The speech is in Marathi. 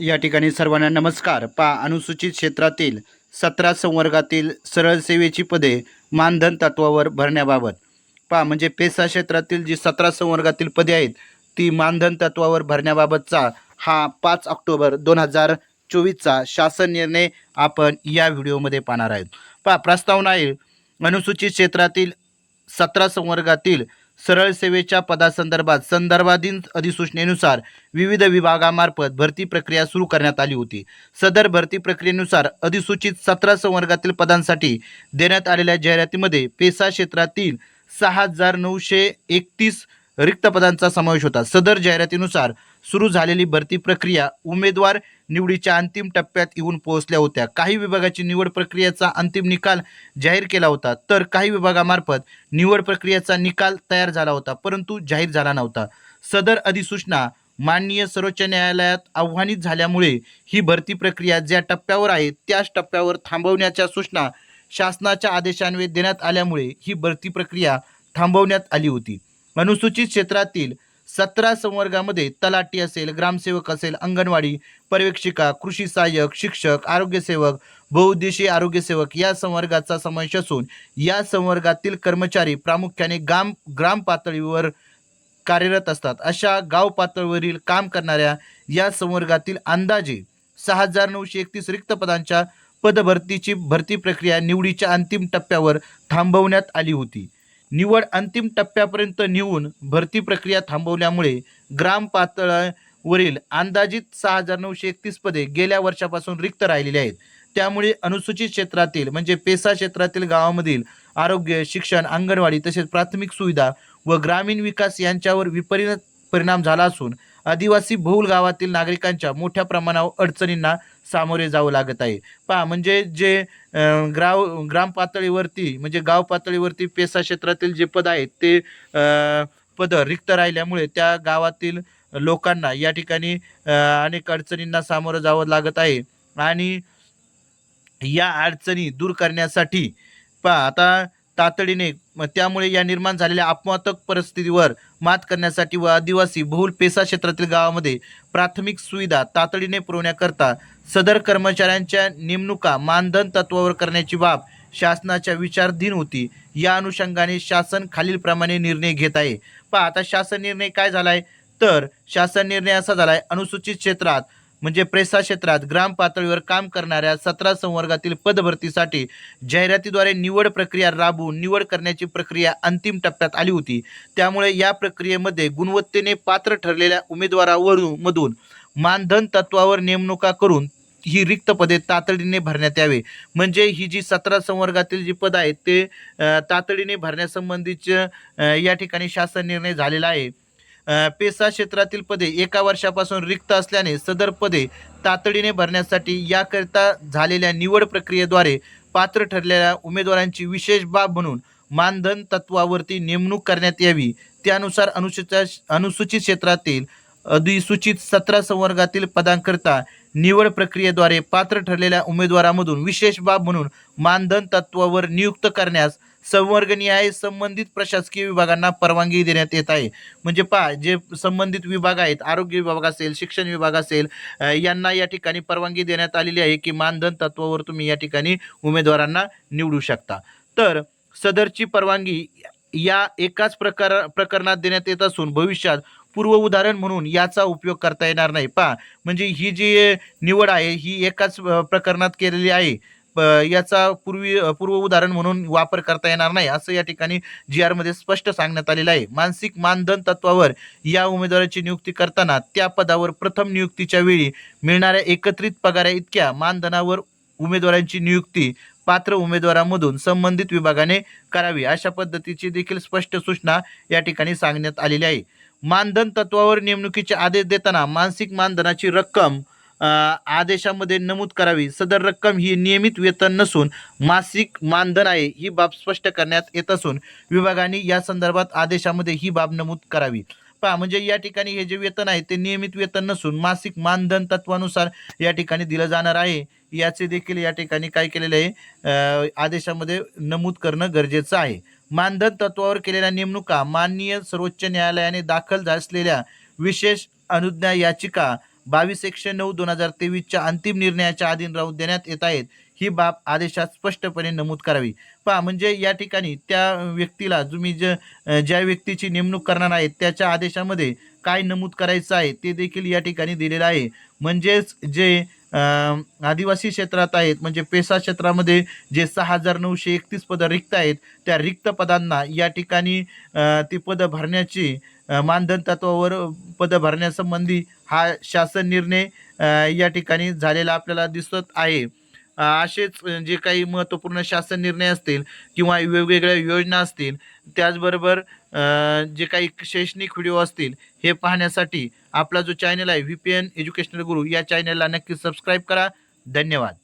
या ठिकाणी सर्वांना नमस्कार. पा अनुसूचित क्षेत्रातील सतरा संवर्गातील सरळ सेवेची पदे मानधन तत्वावर भरण्याबाबत. पा म्हणजे पेसा क्षेत्रातील जी सतरा संवर्गातील पदे आहेत ती मानधन तत्वावर भरण्याबाबतचा हा पाच ऑक्टोबर दोन हजार चोवीसचा शासन निर्णय आपण या व्हिडिओमध्ये पाहणार आहोत. पा प्रस्तावना आहे अनुसूचित क्षेत्रातील सतरा संवर्गातील सरळ सेवेच्या पदासंदर्भात संदर्भाधीन अधिसूचनेनुसार विविध विभागामार्फत भरती प्रक्रिया सुरू करण्यात आली होती. सदर भरती प्रक्रियेनुसार अधिसूचित सतरा संवर्गातील पदांसाठी देण्यात आलेल्या जाहिरातीमध्ये पेसा क्षेत्रातील सहा हजार नऊशे एकतीस रिक्त पदांचा समावेश होता. सदर जाहिरातीनुसार सुरू झालेली भरती प्रक्रिया उमेदवार निवडीच्या अंतिम टप्प्यात येऊन पोहोचल्या होत्या. काही विभागाची निवड प्रक्रियेचा अंतिम निकाल जाहीर केला होता. तर काही विभागामार्फत निवड प्रक्रियेचा निकाल तयार झाला होता परंतु जाहीर झाला नव्हता. सदर अधिसूचना माननीय सर्वोच्च न्यायालयात आव्हानित झाल्यामुळे ही भरती प्रक्रिया ज्या टप्प्यावर आहे त्याच टप्प्यावर थांबवण्याच्या सूचना शासनाच्या आदेशान्वये देण्यात आल्यामुळे ही भरती प्रक्रिया थांबवण्यात आली होती. अनुसूचित क्षेत्रातील सतरा संवर्गामध्ये तलाटी असेल ग्रामसेवक असेल अंगणवाडी पर्यवेक्षिका कृषी सहाय्यक शिक्षक आरोग्यसेवक बहुउद्देशीय आरोग्यसेवक या संवर्गाचा समावेश असून या संवर्गातील कर्मचारी प्रामुख्याने गाम ग्राम पातळीवर कार्यरत असतात. अशा गाव पातळीवरील काम करणाऱ्या या संवर्गातील अंदाजे सहा हजार नऊशे एकतीस रिक्त पदांच्या पदभरतीची भरती प्रक्रिया निवडीच्या अंतिम टप्प्यावर थांबवण्यात आली होती. निवड अंतिम टप्प्यापर्यंत नेऊन भरती प्रक्रिया थांबवल्यामुळे ग्राम पातळीवरील अंदाजित सहा हजार नऊशे एकतीस पदे गेल्या वर्षापासून रिक्त राहिलेली आहेत. त्यामुळे अनुसूचित क्षेत्रातील म्हणजे पेसा क्षेत्रातील गावामधील आरोग्य शिक्षण अंगणवाडी तसेच प्राथमिक सुविधा व ग्रामीण विकास यांच्यावर विपरीत परिणाम झाला असून आदिवासी बहुल गावातील नागरिकांच्या मोठ्या प्रमाणावर अडचणींना सामोरे जावं लागत आहे. पहा म्हणजे जे ग्राव ग्राम पातळीवरती म्हणजे गाव पातळीवरती पेसा क्षेत्रातील जे पद आहेत ते पद रिक्त राहिल्यामुळे त्या गावातील लोकांना या ठिकाणी अनेक अडचणींना सामोरं जावं लागत आहे. आणि या अडचणी दूर करण्यासाठी पहा आता तातडीने त्यामुळे या निर्माण झालेल्या अपवातक परिस्थितीवर मात करण्यासाठी व आदिवासी बहुल पेसा क्षेत्रातील गावामध्ये प्राथमिक सुविधा तातडीने पुरवण्याकरता सदर कर्मचाऱ्यांच्या नेमणुका मानधन तत्वावर करण्याची बाब शासनाच्या विचारधीन होती. या अनुषंगाने शासन खालीलप्रमाणे निर्णय घेत आहे. पहा आता शासन निर्णय काय झाला आहे तर शासन निर्णय असा झाला आहे अनुसूचित क्षेत्रात म्हणजे प्रेसा क्षेत्रात ग्राम पातळीवर काम करणाऱ्या सतरा संवर्गातील पदभरतीसाठी जाहिरातीद्वारे निवड प्रक्रिया राबवून निवड करण्याची प्रक्रिया अंतिम टप्प्यात आली होती. त्यामुळे या प्रक्रियेमध्ये गुणवत्तेने पात्र ठरलेल्या उमेदवारावरून मधून मानधन तत्वावर नेमणुका करून ही रिक्त पदे तातडीने भरण्यात यावे. म्हणजे ही जी सतरा संवर्गातील जी पद आहेत ते तातडीने भरण्यासंबंधीचे या ठिकाणी शासन निर्णय झालेला आहे. पेसा क्षेत्रातील पदे एका वर्षापासून रिक्त असल्याने सदर पदे तातडीने भरण्यासाठी याकरिता झालेल्या निवड प्रक्रियेद्वारे पात्र ठरलेल्या उमेदवारांची विशेष बाब म्हणून मानधन तत्वावरती नेमणूक करण्यात यावी. त्यानुसार अनुसूचित अनुसूचित क्षेत्रातील अधिसूचित सतरा संवर्गातील पदांकरता निवड प्रक्रियेद्वारे पात्र ठरलेल्या उमेदवारामधून विशेष बाब म्हणून मानधन तत्वावर नियुक्त करण्यास संवर्गनीय संबंधित प्रशासकीय विभागांना परवानगी देण्यात येत आहे. म्हणजे पहा जे संबंधित विभाग आहेत आरोग्य विभाग असेल शिक्षण विभाग असेल यांना या ठिकाणी परवानगी देण्यात आलेली आहे की मानधन तत्वावर तुम्ही या ठिकाणी उमेदवारांना निवडू शकता. तर सदरची परवानगी या एकाच प्रकार प्रकरणात देण्यात येत असून भविष्यात पूर्व उदाहरण म्हणून याचा उपयोग करता येणार नाही. पहा म्हणजे ही जी निवड आहे ही एकाच प्रकरणात केलेली आहे. याचा पूर्वी पूर्व उदाहरण म्हणून वापर करता येणार नाही असं या ठिकाणी जी आरमध्ये स्पष्ट सांगण्यात आलेलं आहे. मानसिक मानधन तत्वावर या उमेदवाराची नियुक्ती करताना त्या पदावर प्रथम नियुक्तीच्या वेळी मिळणाऱ्या एकत्रित पगारा इतक्या मानधनावर उमेदवारांची नियुक्ती पात्र उमेदवारामधून संबंधित विभागाने करावी अशा पद्धतीची देखील स्पष्ट सूचना या ठिकाणी सांगण्यात आलेली आहे. मानधन तत्वावर नेमणुकीचे आदेश देताना मानसिक मानधनाची रक्कम आदेशामध्ये नमूद करावी. सदर रक्कम ही नियमित वेतन नसून मासिक मानधन आहे ही बाब स्पष्ट करण्यात येत असून विभागाने या संदर्भात आदेशामध्ये ही बाब नमूद करावी. पहा म्हणजे या ठिकाणी हे जे वेतन आहे ते नियमित वेतन नसून मासिक मानधन तत्वानुसार या ठिकाणी दिलं जाणार आहे. याचे देखील या ठिकाणी काय केलेलं आहे आदेशामध्ये नमूद करणं गरजेचं आहे. मानधन तत्वावर केलेल्या नेमणुका माननीय सर्वोच्च न्यायालयाने दाखल असलेल्या विशेष अनुज्ञा याचिका बावीस एकशे नऊ दोन हजार तेवीसच्या अंतिम निर्णयाच्या अधीन राहून देण्यात येत आहेत. ही बाब आदेशात स्पष्टपणे नमूद करावी. पहा म्हणजे या ठिकाणी त्या व्यक्तीला तुम्ही ज ज्या व्यक्तीची नेमणूक करणार आहेत त्याच्या आदेशामध्ये काय नमूद करायचं आहे ते देखील या ठिकाणी दिलेलं आहे. म्हणजेच जे आदिवासी क्षेत्रात आहेत म्हणजे पेसा क्षेत्रामध्ये जे सहा हजार नऊशे एकतीस पदं रिक्त आहेत त्या रिक्त पदांना या ठिकाणी ती पदं भरण्याची मानधन तत्वावर पदं भरण्यासंबंधी हा शासन निर्णय या ठिकाणी झालेला आपल्याला दिसत आहे. असेच जे काही महत्त्वपूर्ण शासन निर्णय असतील किंवा वेगवेगळ्या योजना असतील त्याचबरोबर जे काही शैक्षणिक व्हिडिओ असतील हे पाहण्यासाठी आपला जो चॅनल आहे व्ही पी एन एज्युकेशनल गुरु या चॅनलला नक्की सबस्क्राईब करा. धन्यवाद.